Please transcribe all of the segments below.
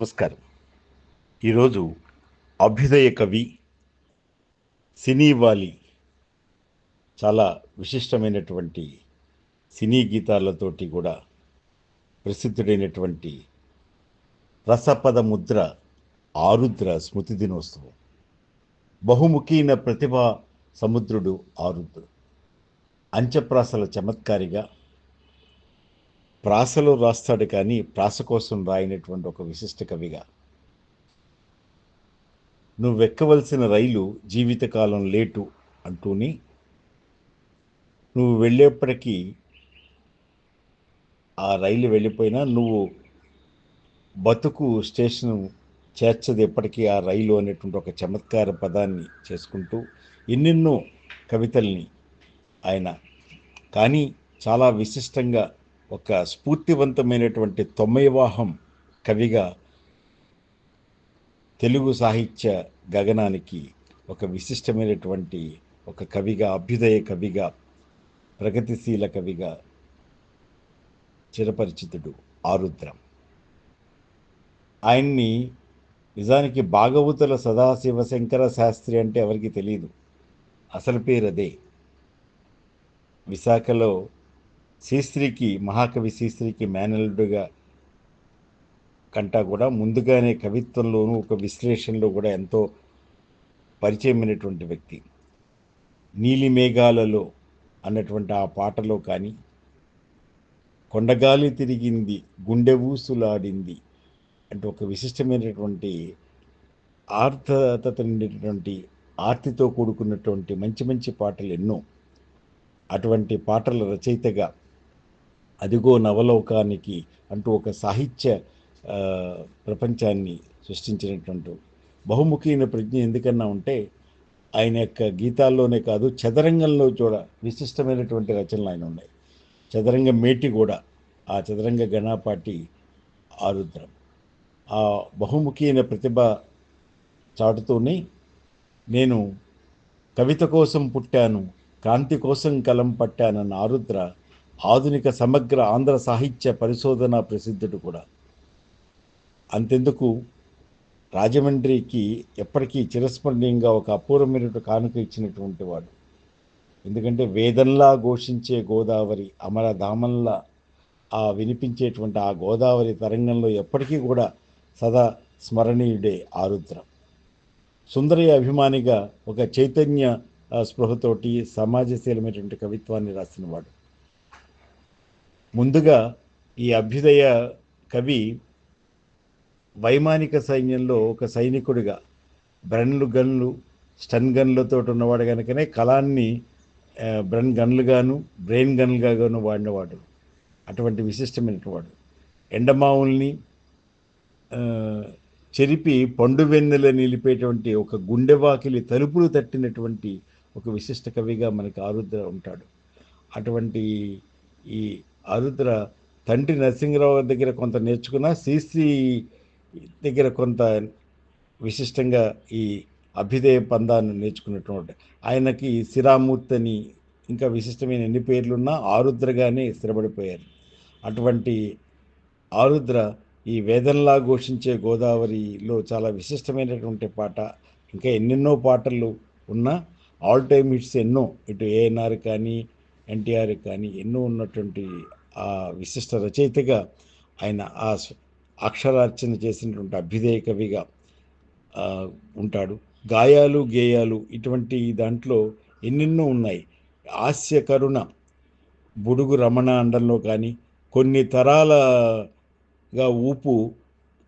నమస్కారం. ఈరోజు అభ్యుదయ కవి సినీ వాలి చాలా విశిష్టమైనటువంటి సినీ గీతాలతోటి కూడా ప్రసిద్ధుడైనటువంటి రసపద ముద్ర ఆరుద్ర స్మృతి దినోత్సవం. బహుముఖీన ప్రతిభా సముద్రుడు ఆరుద్ర. అంచప్రాసల చమత్కారిగా ప్రాసలో రాస్తాడు కానీ ప్రాస కోసం రాయినటువంటి ఒక విశిష్ట కవిగా. నువ్వెక్కవలసిన రైలు జీవితకాలం లేటు అంటూని నువ్వు వెళ్ళేప్పటికీ ఆ రైలు వెళ్ళిపోయినా నువ్వు బతుకు స్టేషన్ చేర్చది ఎప్పటికీ ఆ రైలు అనేటువంటి ఒక చమత్కార పదాన్ని చేసుకుంటూ ఎన్నెన్నో కవితల్ని ఆయన. కానీ చాలా విశిష్టంగా ఒక స్ఫూర్తివంతమైనటువంటి తొమ్మయవాహం కవిగా తెలుగు సాహిత్య గగనానికి ఒక విశిష్టమైనటువంటి ఒక కవిగా అభ్యుదయ కవిగా ప్రగతిశీల కవిగా చిరపరిచితుడు ఆరుద్రం. ఆయన్ని నిజానికి భాగవతుల సదాశివ శంకర శాస్త్రి అంటే ఎవరికి తెలియదు అసలు పేరు అదే విశాఖలో శ్రీశ్రీకి మహాకవి శ్రీశ్రీకి మేనల్డ్గా కంటా కూడా ముందుగానే కవిత్వంలోనూ ఒక విశ్లేషణలో కూడా ఎంతో పరిచయమైనటువంటి వ్యక్తి. నీలి మేఘాలలో అన్నటువంటి ఆ పాటలో కానీ కొండగాలి తిరిగింది గుండె ఊసులాడింది అంటే ఒక విశిష్టమైనటువంటి ఆర్థత నిండినటువంటి ఆర్తితో కూడుకున్నటువంటి మంచి మంచి పాటలు ఎన్నో. అటువంటి పాటల రచయితగా అదిగో నవలోకానికి అంటూ ఒక సాహిత్య ప్రపంచాన్ని సృష్టించినటువంటి బహుముఖీన ప్రజ్ఞ ఎందుకన్నా ఉంటే ఆయన యొక్క గీతాల్లోనే కాదు చదరంగంలో చూడ విశిష్టమైనటువంటి రచనలు ఆయన ఉన్నాయి. చదరంగ మేటి కూడా ఆ చదరంగ గణాపాటి ఆరుద్రం. ఆ బహుముఖీన ప్రతిభ చాటుతూనే నేను కవిత కోసం పుట్టాను కాంతి కోసం కలం పట్టానన్న ఆరుద్ర ఆధునిక సమగ్ర ఆంధ్ర సాహిత్య పరిశోధన ప్రసిద్ధుడు కూడా. అంతెందుకు రాజమండ్రికి ఎప్పటికీ చిరస్మరణీయంగా ఒక అపూర్వమైన కానుక ఇచ్చినటువంటి వాడు. ఎందుకంటే వేదంలా ఘోషించే గోదావరి అమరధామంలా ఆ వినిపించేటువంటి ఆ గోదావరి తరంగంలో ఎప్పటికీ కూడా సదా స్మరణీయుడే ఆరుద్ర సుందరయ్య అభిమానిగా ఒక చైతన్య స్పృహతోటి సమాజశీలమైనటువంటి కవిత్వాన్ని రాసినవాడు. ముందుగా ఈ అభ్యుదయ కవి వైమానిక సైన్యంలో ఒక సైనికుడిగా బ్రన్లు గన్లు స్టన్ గన్లతో ఉన్నవాడు కనుకనే కళాన్ని బ్రన్ గన్లుగాను బ్రెయిన్ గన్లుగాను వాడినవాడు. అటువంటి విశిష్టమైనటువంటి వాడు. ఎండమావుల్ని చెరిపి పండు వెన్నెల నిలిపేటువంటి ఒక గుండెవాకిలి తలుపులు తట్టినటువంటి ఒక విశిష్ట కవిగా మనకి ఆరుద్ర ఉంటాడు. అటువంటి ఈ ఆరుద్ర తండ్రి నరసింహరావు దగ్గర కొంత నేర్చుకున్న సిసి దగ్గర కొంత విశిష్టంగా ఈ అభ్యుదయ పందాన్ని నేర్చుకున్నటువంటి ఆయనకి శిరామూర్తి అని ఇంకా విశిష్టమైన ఎన్ని పేర్లున్నా ఆరుద్రగానే స్థిరపడిపోయారు. అటువంటి ఆరుద్ర ఈ వేదనలా ఘోషించే గోదావరిలో చాలా విశిష్టమైనటువంటి పాట ఇంకా ఎన్నెన్నో పాటలు ఉన్నా ఆల్ టైమ్ హిట్స్ ఎన్నో ఇటు ఏఎన్ఆర్ కానీ ఎన్టీఆర్ కానీ ఎన్నో ఉన్నటువంటి ఆ విశిష్ట రచయితగా ఆయన ఆ అక్షరార్చన చేసినటువంటి అభ్యుదయ కవిగా ఉంటాడు. గాయాలు గేయాలు ఇటువంటి దాంట్లో ఎన్నెన్నో ఉన్నాయి. హాస్య కరుణ బుడుగు రమణ అండంలో కానీ కొన్ని తరాలగా ఊపు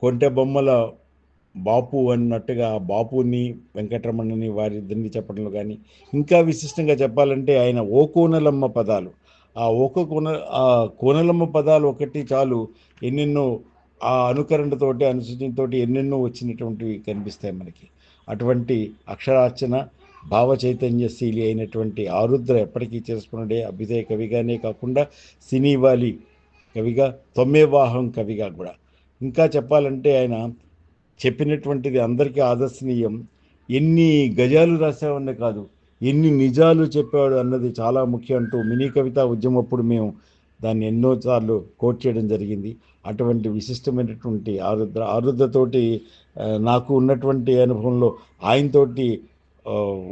కొంటె బొమ్మల బాపు అన్నట్టుగా బాపుని వెంకటరమణని వారిద్దరిని చెప్పడంలో కానీ ఇంకా విశిష్టంగా చెప్పాలంటే ఆయన ఓ కోనలమ్మ పదాలు. ఆ ఓక కోన ఆ కోనలమ్మ పదాలు ఒకటి చాలు ఎన్నెన్నో ఆ అనుకరణతోటి అనుసూచనతోటి ఎన్నెన్నో వచ్చినటువంటివి కనిపిస్తాయి మనకి. అటువంటి అక్షరార్చన భావ చైతన్యశీలి అయినటువంటి ఆరుద్ర ఎప్పటికీ చేసుకున్నడే అభ్యుదయ కవిగానే కాకుండా సినీవాలి కవిగా తొమ్మేవాహం కవిగా కూడా. ఇంకా చెప్పాలంటే ఆయన చెప్పినటువంటిది అందరికీ ఆదర్శనీయం. ఎన్ని గజాలు రాసామన్న కాదు ఎన్ని నిజాలు చెప్పాడు అన్నది చాలా ముఖ్యం అంటూ మినీ కవిత ఉద్యమప్పుడు మేము దాన్ని ఎన్నోసార్లు కోట్ చేయడం జరిగింది. అటువంటి విశిష్టమైనటువంటి ఆరుద్ర ఆరుద్రతోటి నాకు ఉన్నటువంటి అనుభవంలో ఆయనతోటి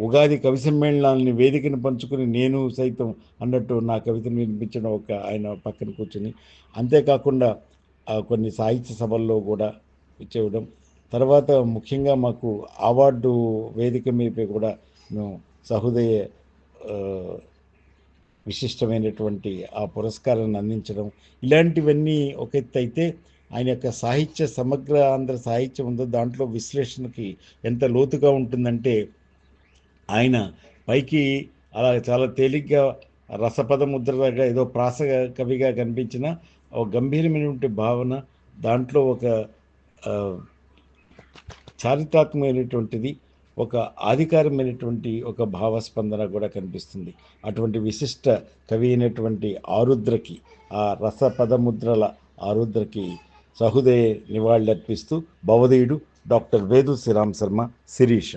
ఉగాది కవి సమ్మేళనాలని వేదికను పంచుకుని నేను సైతం అన్నట్టు నా కవితను వినిపించడం ఒక ఆయన పక్కన కూర్చుని అంతేకాకుండా కొన్ని సాహిత్య సభల్లో కూడా చేయడం తర్వాత ముఖ్యంగా మాకు అవార్డు వేదిక మీద కూడా మేము సహృదయ విశిష్టమైనటువంటి ఆ పురస్కారాన్ని అందించడం. ఇలాంటివన్నీ ఒక ఎత్తు అయితే ఆయన యొక్క సాహిత్య సమగ్ర ఆంధ్ర సాహిత్యం ఉందో దాంట్లో విశ్లేషణకి ఎంత లోతుగా ఉంటుందంటే ఆయన పైకి అలా చాలా తేలిగ్గా రసపద ముద్రగా ఏదో ప్రాస కవిగా కనిపించిన ఒక గంభీరమైనటువంటి భావన దాంట్లో ఒక చారిత్రాత్మకమైనటువంటిది ఒక ఆధికారమైనటువంటి ఒక భావస్పందన కూడా కనిపిస్తుంది. అటువంటి విశిష్ట కవి అయినటువంటి ఆరుద్రకి ఆ రసపదముద్రల ఆరుద్రకి సహృదయ నివాళులర్పిస్తూ భవదీయుడు డాక్టర్ వేదు శ్రీరామ్ శర్మ శిరీష.